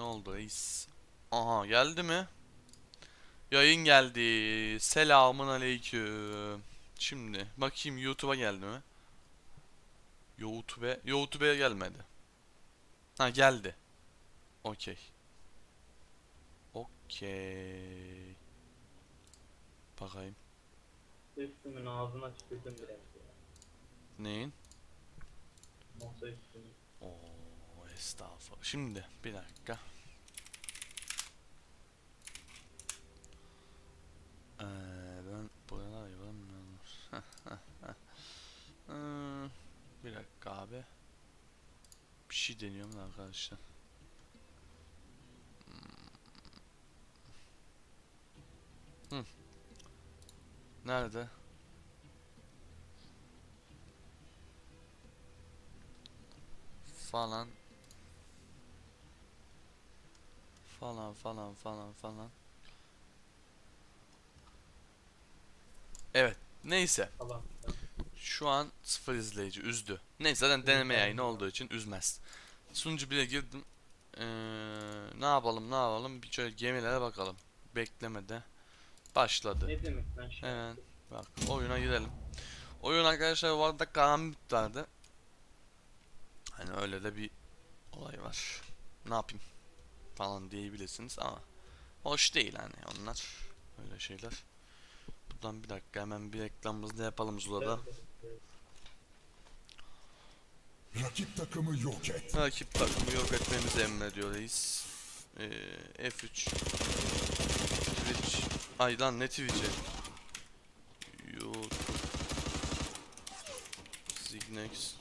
Ne oldu reis? Aha geldi mi? Yayın geldi. Selamun aleyküm. Şimdi bakayım YouTube'a geldi mi? YouTube, YouTube'a gelmedi. Ha geldi. Okey. Okey. Bakayım. Üstümün ağzına tükürdüm biraz ya. Neyin? Masa üstümün. Oo estağfurullah. Şimdi bir dakika. Ee, ben buralar yapamıyorum. Hmm, bir dakika abi. Bir şey deniyorum da arkadaşlar. Hmm. Hı. Nerede? Falan. Falan falan falan falan. Evet. Neyse. Falan. Şu an sıfır izleyici üzdü. Neyse zaten deneme yayını olduğu için üzmez. Sunucu bile girdim. Ee, ne yapalım ne yapalım bir şöyle gemilere bakalım. Beklemede. Başladı. Ne demek şey? Hemen bak oyuna girelim. Oyun arkadaşlar bu arada karambit vardı. Hani öyle de bir olay var. Ne yapayım falan diyebilirsiniz ama hoş değil hani onlar öyle şeyler. Buradan bir dakika hemen bir reklamımızı da yapalım Zula'da. Rakip takımı yok et. Rakip takımı yok etmemizi emrediyor reis. Ee, F3 Twitch Ay lan ne Twitch'i YouTube Zignex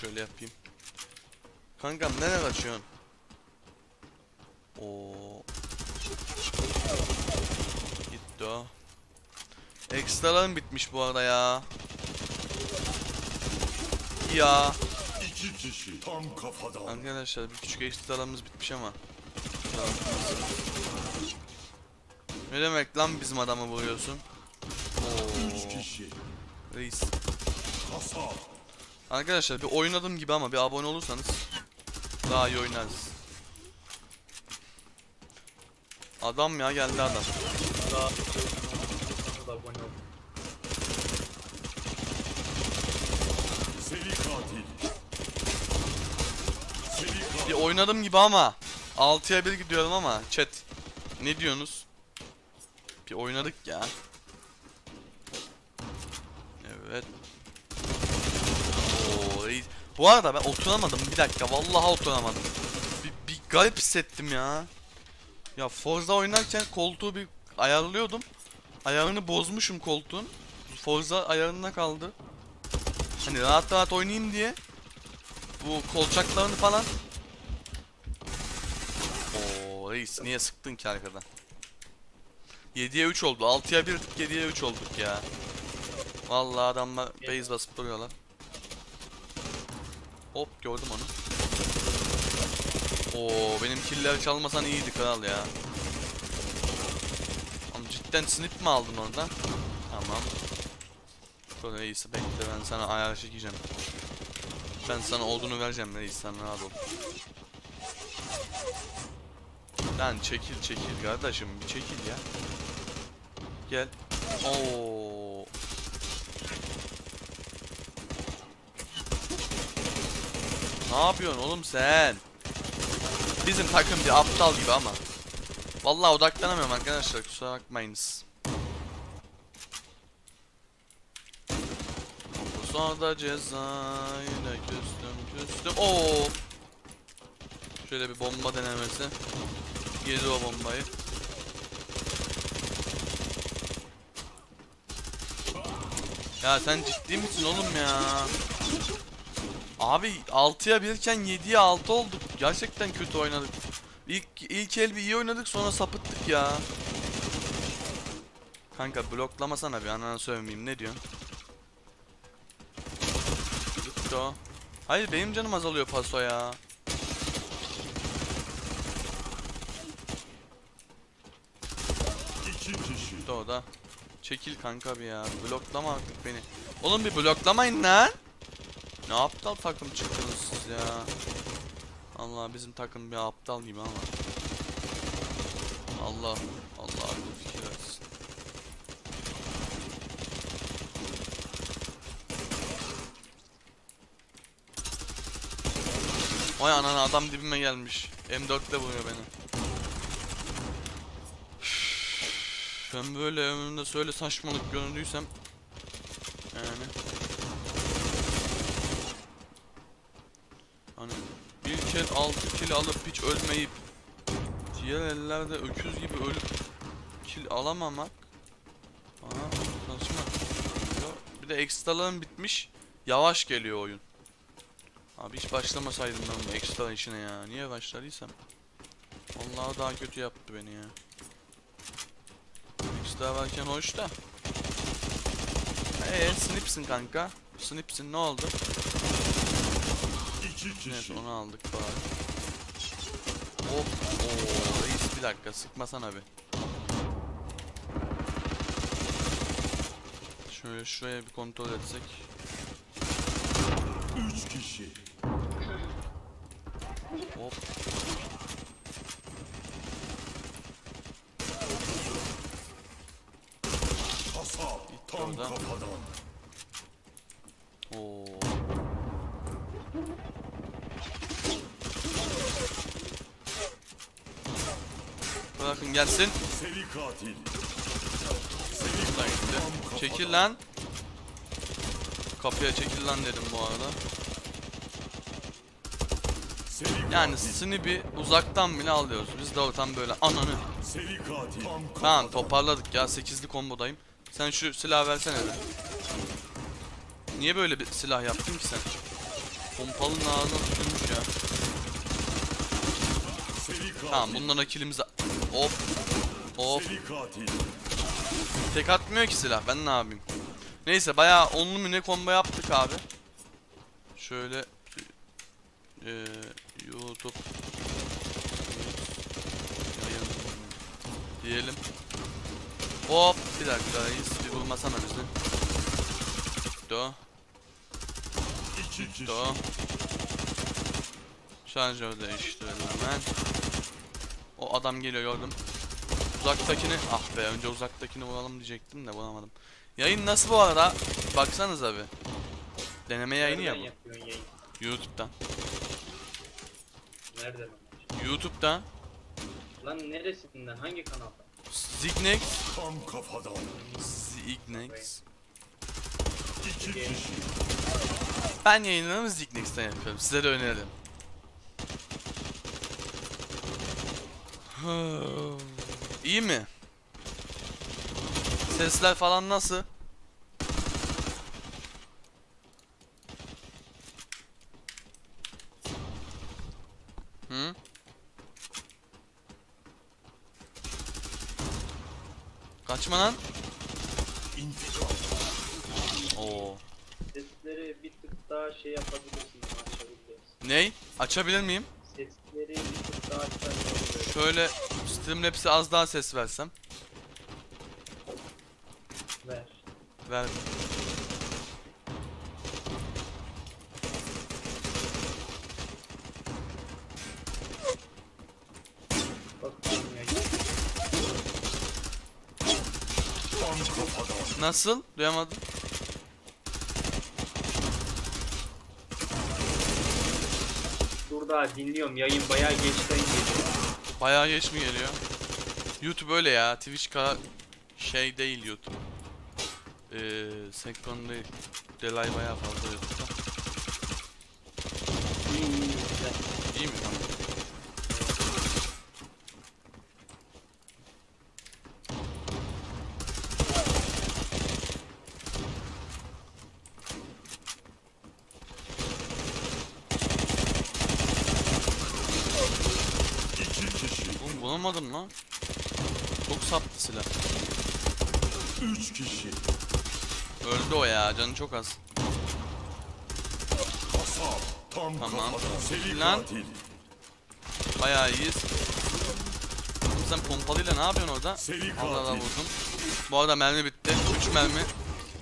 Şöyle yapayım Kankam nereye kaçıyorsun? Oo Gitti o Ekstralarım bitmiş bu arada ya. Ya İki kişi tam kafadan. arkadaşlar bir küçük ekstralarımız bitmiş ama. Ne demek lan bizim adamı vuruyorsun? Üç Oo, kişi. reis. Kasap. Arkadaşlar bir oynadım gibi ama bir abone olursanız daha iyi oynarız. Adam ya geldi adam. Bir oynadım gibi ama 6'ya 1 gidiyorum ama chat ne diyorsunuz? Bir oynadık ya. Evet. Reis. Bu arada ben oturamadım bir dakika vallahi oturamadım. Bir, bir garip hissettim ya. Ya Forza oynarken koltuğu bir ayarlıyordum. Ayarını bozmuşum koltuğun. Forza ayarında kaldı. Hani rahat rahat oynayayım diye. Bu kolçaklarını falan Oo reis niye sıktın ki arkadan? 7'ye 3 oldu. 6'ya 1 7'ye 3 olduk ya. Vallahi adamlar base basıp duruyorlar. Hop gördüm onu. Oo benim killer çalmasan iyiydi kral ya. Ama cidden snip mi aldın oradan? Tamam. Dur reis bekle ben sana ayar çekeceğim. Ben sana olduğunu vereceğim reis sen rahat ol. Lan çekil çekil kardeşim bir çekil ya. Gel. Oo. Ne yapıyorsun oğlum sen? Bizim takım bir aptal gibi ama. Vallahi odaklanamıyorum arkadaşlar kusura bakmayınız. Sonra ceza yine küstüm küstüm. Oo. Şöyle bir bomba denemesi. Yedi o bombayı. Ya sen ciddi misin oğlum ya? Abi 6'ya 1 iken 7'ye 6 olduk. Gerçekten kötü oynadık. İlk, ilk el bir iyi oynadık sonra sapıttık ya. Kanka bloklamasana bir ananı sövmeyeyim ne diyorsun? Gitti o. Hayır benim canım azalıyor paso ya. Gitti o da. Çekil kanka bir ya. Bloklama artık beni. Oğlum bir bloklamayın lan. Ne aptal takım çıktınız siz ya. Allah bizim takım bir aptal gibi ama. Allah Allah akıl fikir versin. Vay anana adam dibime gelmiş. M4'le vuruyor beni. Ben böyle ömrümde söyle saçmalık göründüysem yani Hani bir kez 6 kill alıp hiç ölmeyip diğer ellerde öküz gibi ölüp kill alamamak bana saçma. Bir de ekstralarım bitmiş yavaş geliyor oyun. Abi hiç başlamasaydım ben ekstra işine ya. Niye başladıysam? Vallahi daha kötü yaptı beni ya. Ekstra varken hoş da. Eee snipsin kanka. Snipsin ne oldu? İki Evet kişi. onu aldık bari. Hop. Oo reis bir dakika sıkmasana bir. Şöyle şuraya bir kontrol etsek. Üç kişi. Hop. Kasap. Tam kafadan. Bırakın gelsin. Buradan gitti. Çekil lan. Kapıya çekil lan dedim bu arada. Yani. Snip'i uzaktan bile alıyoruz. Biz ortam böyle ananı. Tamam toparladık ya 8'li kombodayım. Sen şu silah versene de. Niye böyle bir silah yaptın ki sen? Pompalının ağzına tükürmüş ya. Tamam bundan kilimizi... Hop. Hop. Tek atmıyor ki silah. Ben ne yapayım? Neyse bayağı onlu mu ne combo yaptık abi. Şöyle eee YouTube diyelim. Hop bir dakika reis bir vurmasana bizi. Do do. Şarjör değiştirelim hemen. Adam geliyor gördüm. Uzaktakini ah be önce uzaktakini vuralım diyecektim de vuramadım. Yayın nasıl bu arada? Baksanıza bir. Deneme yayını ya bu. yayın? YouTube'dan. Nereden? YouTube'dan. Lan neresinden? Hangi kanalda? Zignex. Tam kafadan. Zignex. Ben yayınlarımı Zignex'ten yapıyorum. Size de öneririm. İyi mi? Sesler falan nasıl? Hı? Kaçma lan. Oo. Sesleri bir tık daha şey yapabilirsin. Ney? Açabilir miyim? Sesleri bir tık daha açabilirsin. Şöyle Streamlabs'e az daha ses versem. Ver. Ver. Nasıl? Duyamadım. Dur daha dinliyorum. Yayın bayağı geçten geliyor. Bayağı geç mi geliyor? YouTube öyle ya. Twitch kadar şey değil YouTube. Ee, senkron değil. Delay bayağı fazla YouTube'da. İyi iyi güzel. İyi mi? Tamam. İki bulamadım lan. Çok saptı silah. Üç kişi. Öldü o ya. Canı çok az. Kasap. Tam Tamam. kafadan. Seri Lan. katil. Bayağı iyiyiz. Oğlum sen pompalıyla ne yapıyorsun orada? Seri Allah Allah katil. vurdum. Bu arada mermi bitti. 3 mermi.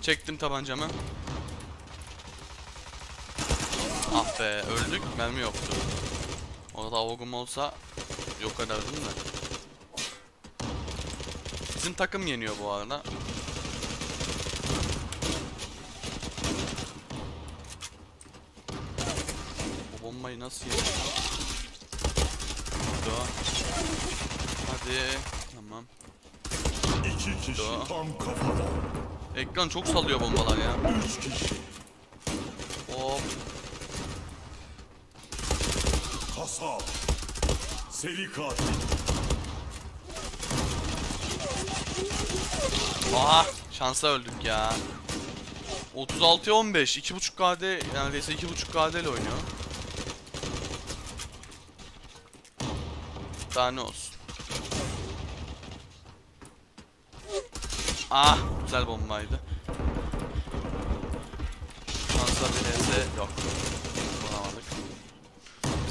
Çektim tabancamı. Ah be öldük mermi yoktu. Orada avogum olsa yok ederdim de. Bizim takım yeniyor bu arada. O bombayı nasıl yedi? Burada. Hadi. Tamam. İki kişi Yo. tam kafadan. Ekran çok sallıyor bombalar ya. Üç kişi. Hop. Kasap. Seri katil. Aha şansa öldük ya. 36'ya 15. 2.5 KD neredeyse 2.5 KD ile oynuyor. Daha ne olsun. Ah güzel bombaydı. Şansla bir yok.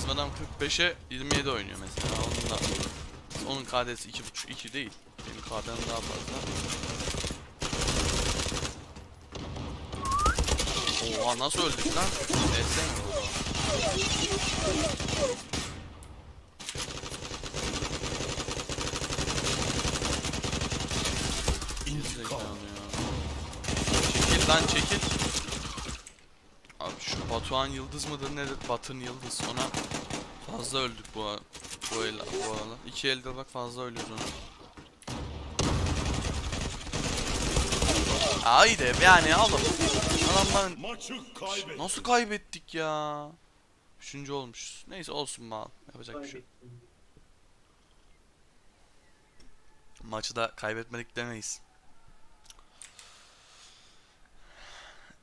Bizim adam 45'e 27 oynuyor mesela. Onun da onun KD'si 2.5 2 değil. Benim KD'm daha fazla. Oha nasıl öldük lan? Esen? İntikam. Çekil lan çekil. Batuhan Yıldız mıdır nedir? Batın Yıldız. Ona fazla öldük bu bu el bu aralar. İki elde bak fazla ölüyoruz ona. Haydi yani oğlum. Adamların nasıl kaybettik ya? Üçüncü olmuşuz. Neyse olsun bağlı. Yapacak bir şey yok. Maçı da kaybetmedik demeyiz.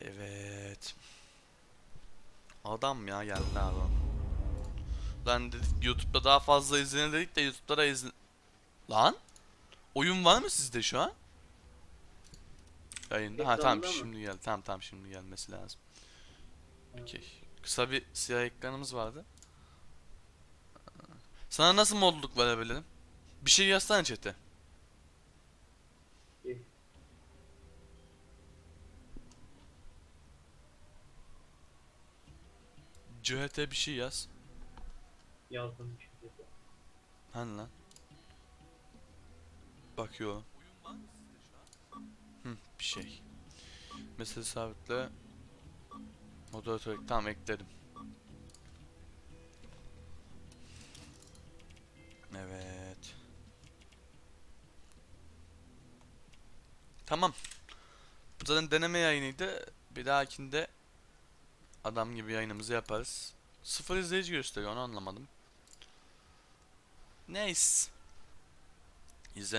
Evet. Adam ya geldi adam. Lan dedik YouTube'da daha fazla izlenir dedik de YouTube'da da izlen... Lan? Oyun var mı sizde şu an? Yayında. Ha tamam şimdi geldi. Tamam tamam şimdi gelmesi lazım. Okey. Kısa bir siyah ekranımız vardı. Sana nasıl modluk verebilirim? Bir şey yazsana chat'e. CHT bir şey yaz. Yazdım şimdi. Hani lan? Bakıyorum. Hı, bir şey. Mesela sabitle moderatör tamam ekledim. Evet. Tamam. Bu zaten deneme yayınıydı. Bir dahakinde adam gibi yayınımızı yaparız. Sıfır izleyici gösteriyor onu anlamadım. Neyse. İzlen